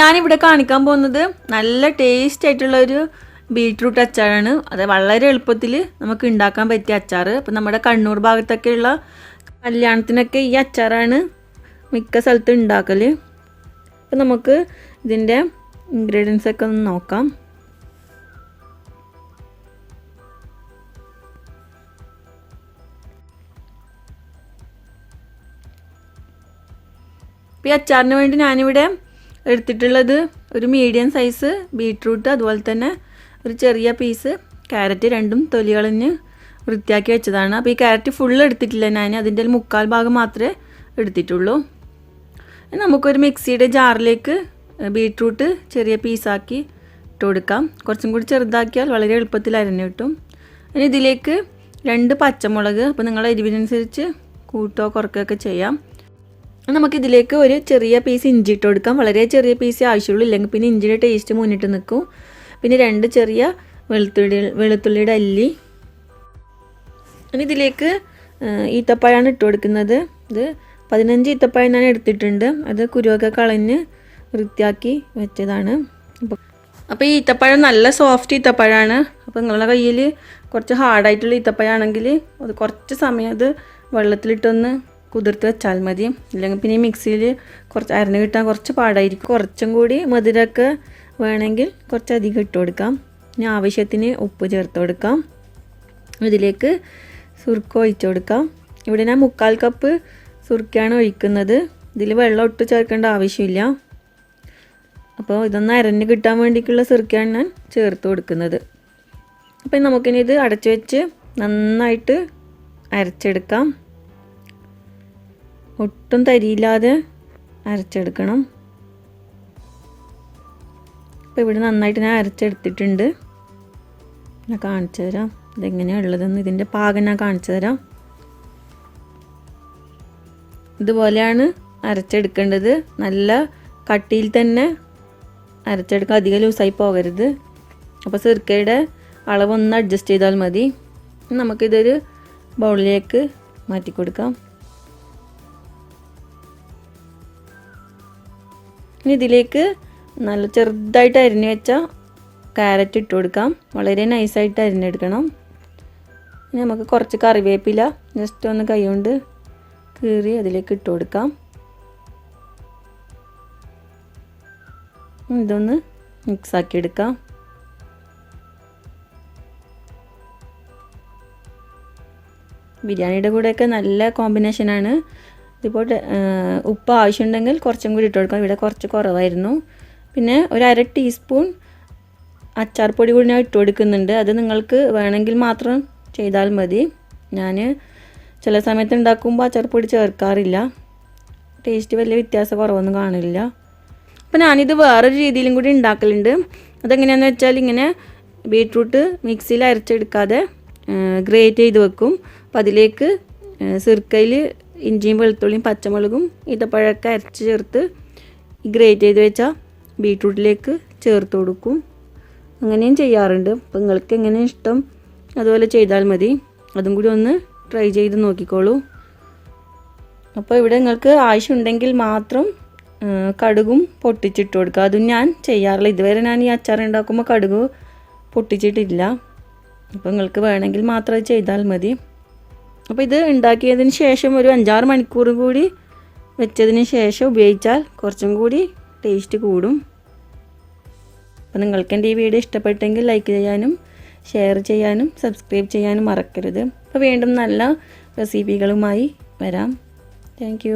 ഞാനിവിടെ കാണിക്കാൻ പോകുന്നത് നല്ല ടേസ്റ്റ് ആയിട്ടുള്ള ഒരു ബീട്രൂട്ട് അച്ചാറാണ്. അത് വളരെ എളുപ്പത്തിൽ നമുക്ക് ഉണ്ടാക്കാൻ പറ്റിയ അച്ചാർ അപ്പം നമ്മുടെ കണ്ണൂർ ഭാഗത്തൊക്കെയുള്ള കല്യാണത്തിനൊക്കെ ഈ അച്ചാറാണ് മിക്ക സ്ഥലത്തും ഉണ്ടാക്കൽ അപ്പം നമുക്ക് ഇതിന്റെ ഇൻഗ്രീഡിയൻസ് ഒക്കെ ഒന്ന് നോക്കാം. ഈ അച്ചാറിന് വേണ്ടി ഞാനിവിടെ എടുത്തിട്ടുള്ളത് ഒരു മീഡിയം സൈസ് ബീട്രൂട്ട് അതുപോലെ തന്നെ ഒരു ചെറിയ പീസ് ക്യാരറ്റ് രണ്ടും തൊലികളഞ്ഞ് വൃത്തിയാക്കി വെച്ചതാണ്. അപ്പോൾ ഈ ക്യാരറ്റ് ഫുൾ എടുത്തിട്ടില്ല ഞാൻ. അതിന്റെ മുക്കാൽ ഭാഗം മാത്രമേ എടുത്തിട്ടുള്ളൂ. നമുക്കൊരു മിക്സിയുടെ ജാറിലേക്ക് ബീട്രൂട്ട് ചെറിയ പീസാക്കി ഇട്ട് കൊടുക്കാം. കുറച്ചും കൂടി ചെറുതാക്കിയാൽ വളരെ എളുപ്പത്തിൽ അരഞ്ഞു കിട്ടും. ഇനി ഇതിലേക്ക് രണ്ട് പച്ചമുളക് അപ്പോൾ നിങ്ങളുടെ എരിവിനനുസരിച്ച് കൂട്ടോ കുറക്കുകയൊക്കെ ചെയ്യാം. നമുക്കിതിലേക്ക് ഒരു ചെറിയ പീസ് ഇഞ്ചി ഇട്ട് കൊടുക്കാം. വളരെ ചെറിയ പീസ് ആവശ്യമുള്ളൂ. ഇല്ലെങ്കിൽ പിന്നെ ഇഞ്ചിയുടെ ടേസ്റ്റ് മുന്നിട്ട് നിൽക്കും. പിന്നെ രണ്ട് ചെറിയ വെളുത്തുള്ളി വെളുത്തുള്ളിയുടെ അല്ലി ഇനി ഇതിലേക്ക് ഈത്തപ്പഴമാണ് ഇട്ട് കൊടുക്കുന്നത്. ഇത് പതിനഞ്ച് ഈത്തപ്പഴം ഞാൻ എടുത്തിട്ടുണ്ട്. അത് കുരുവൊക്കെ കളഞ്ഞ് വൃത്തിയാക്കി വെച്ചതാണ്. അപ്പോൾ അപ്പോൾ ഈ ഈത്തപ്പഴം നല്ല സോഫ്റ്റ് ഈത്തപ്പഴമാണ് അപ്പോൾ നിങ്ങളുടെ കയ്യിൽ കുറച്ച് ഹാർഡായിട്ടുള്ള ഈത്തപ്പഴമാണെങ്കിൽ അത് കുറച്ച് സമയം അത് വെള്ളത്തിലിട്ടൊന്ന് കുതിർത്ത് വെച്ചാൽ മതി. ഇല്ലെങ്കിൽ പിന്നെ മിക്സിയിൽ കുറച്ച് അരഞ്ഞ് കിട്ടാൻ കുറച്ച് പാടായിരിക്കും. കുറച്ചും കൂടി മധുരമൊക്കെ വേണമെങ്കിൽ കുറച്ചധികം ഇട്ട് കൊടുക്കാം. ഇനി ആവശ്യത്തിന് ഉപ്പ് ചേർത്ത് കൊടുക്കാം. ഇതിലേക്ക് സുർക്ക ഒഴിച്ചു കൊടുക്കാം. ഇവിടെ ഞാൻ മുക്കാൽ കപ്പ് സുർക്കയാണ് ഒഴിക്കുന്നത്. ഇതിൽ വെള്ളം ഒട്ട് ചേർക്കേണ്ട ആവശ്യമില്ല. അപ്പോൾ ഇതൊന്ന് അരഞ്ഞ് കിട്ടാൻ വേണ്ടിയിട്ടുള്ള സുർക്കയാണ് ഞാൻ ചേർത്ത് കൊടുക്കുന്നത്. അപ്പം നമുക്കിനി ഇത് അടച്ചു വെച്ച് നന്നായിട്ട് അരച്ചെടുക്കാം. ഒട്ടും തരിയില്ലാതെ അരച്ചെടുക്കണം. അപ്പോൾ ഇവിടെ നന്നായിട്ട് ഞാൻ അരച്ചെടുത്തിട്ടുണ്ട്. ഞാൻ കാണിച്ചു തരാം. ഇതെങ്ങനെയാണ് ഉള്ളതെന്ന് ഇതിന്റെ പാകം ഞാൻ കാണിച്ചു തരാം. ഇതുപോലെയാണ് അരച്ചെടുക്കേണ്ടത്. നല്ല കട്ടിയിൽ തന്നെ അരച്ചെടുക്കുക അധികം ലൂസായി പോകരുത്. അപ്പോൾ സിർക്കയുടെ അളവൊന്ന് അഡ്ജസ്റ്റ് ചെയ്താൽ മതി. നമുക്കിതൊരു ബൗളിലേക്ക് മാറ്റി കൊടുക്കാം ഇനി ഇതിലേക്ക് നല്ല ചെറുതായിട്ട് അരിഞ്ഞു വെച്ച ക്യാരറ്റ് ഇട്ട് കൊടുക്കാം. വളരെ നൈസായിട്ട് അരിഞ്ഞെടുക്കണം. ഇനി നമുക്ക് കുറച്ച് കറിവേപ്പില ജസ്റ്റ് ഒന്ന് കൈകൊണ്ട് കീറി അതിലേക്ക് ഇട്ട് കൊടുക്കാം. ഇതൊന്ന് മിക്സാക്കി എടുക്കാം. ബിരിയാണിയുടെ കൂടെയൊക്കെ നല്ല കോമ്പിനേഷനാണ് ഇതിപ്പോൾ ഉപ്പ് ആവശ്യമുണ്ടെങ്കിൽ കുറച്ചും കൂടി ഇട്ട് കൊടുക്കാം ഇവിടെ കുറച്ച് കുറവായിരുന്നു. പിന്നെ ഒരു അര ടീസ്പൂൺ അച്ചാർ പൊടി കൂടി ഞാൻ ഇട്ട് കൊടുക്കുന്നുണ്ട്. അത് നിങ്ങൾക്ക് വേണമെങ്കിൽ മാത്രം ചെയ്താൽ മതി. ഞാൻ ചില സമയത്ത് ഉണ്ടാക്കുമ്പോൾ അച്ചാർ പൊടി ചേർക്കാറില്ല. ടേസ്റ്റ് വലിയ വ്യത്യാസം കുറവൊന്നും കാണില്ല. അപ്പോൾ ഞാനിത് വേറൊരു രീതിയിലും കൂടി ഉണ്ടാക്കലുണ്ട്. അതെങ്ങനെയാണെന്ന് വെച്ചാൽ ഇങ്ങനെ ബീട്രൂട്ട് മിക്സിയിൽ അരച്ചെടുക്കാതെ ഗ്രേറ്റ് ചെയ്ത് വെക്കും. അപ്പോൾ അതിലേക്ക് സിർക്കയിൽ ഇഞ്ചിയും വെളുത്തുള്ളിയും പച്ചമുളകും ഈത്തപ്പഴമൊക്കെ അരച്ച് ചേർത്ത് ഗ്രേറ്റ് ചെയ്ത് വെച്ച ബീട്രൂട്ടിലേക്ക് ചേർത്ത് കൊടുക്കും. അങ്ങനെയും ചെയ്യാറുണ്ട്. അപ്പോൾ നിങ്ങൾക്ക് എങ്ങനെ ഇഷ്ടം അതുപോലെ ചെയ്താൽ മതി. അതും കൂടി ഒന്ന് ട്രൈ ചെയ്ത് നോക്കിക്കോളൂ. അപ്പോൾ ഇവിടെ നിങ്ങൾക്ക് ആവശ്യമുണ്ടെങ്കിൽ മാത്രം കടുകും പൊട്ടിച്ചിട്ട് കൊടുക്കുക. അതും ഞാൻ ചെയ്യാറില്ല. ഇതുവരെ ഞാൻ ഈ അച്ചാർ ഉണ്ടാക്കുമ്പോൾ കടുക് പൊട്ടിച്ചിട്ടില്ല. അപ്പോൾ നിങ്ങൾക്ക് വേണമെങ്കിൽ മാത്രം ചെയ്താൽ മതി. അപ്പോൾ ഇത് ഉണ്ടാക്കിയതിന് ശേഷം ഒരു അഞ്ചാറ് മണിക്കൂർ കൂടി വെച്ചതിന് ശേഷം ഉപയോഗിച്ചാൽ കുറച്ചും കൂടി ടേസ്റ്റ് കൂടും. അപ്പോൾ നിങ്ങൾക്ക് എന്റെ ഈ വീഡിയോ ഇഷ്ടപ്പെട്ടെങ്കിൽ ലൈക്ക് ചെയ്യാനും ഷെയർ ചെയ്യാനും സബ്സ്ക്രൈബ് ചെയ്യാനും മറക്കരുത്. അപ്പോൾ വീണ്ടും നല്ല റെസിപ്പികളുമായി വരാം. താങ്ക്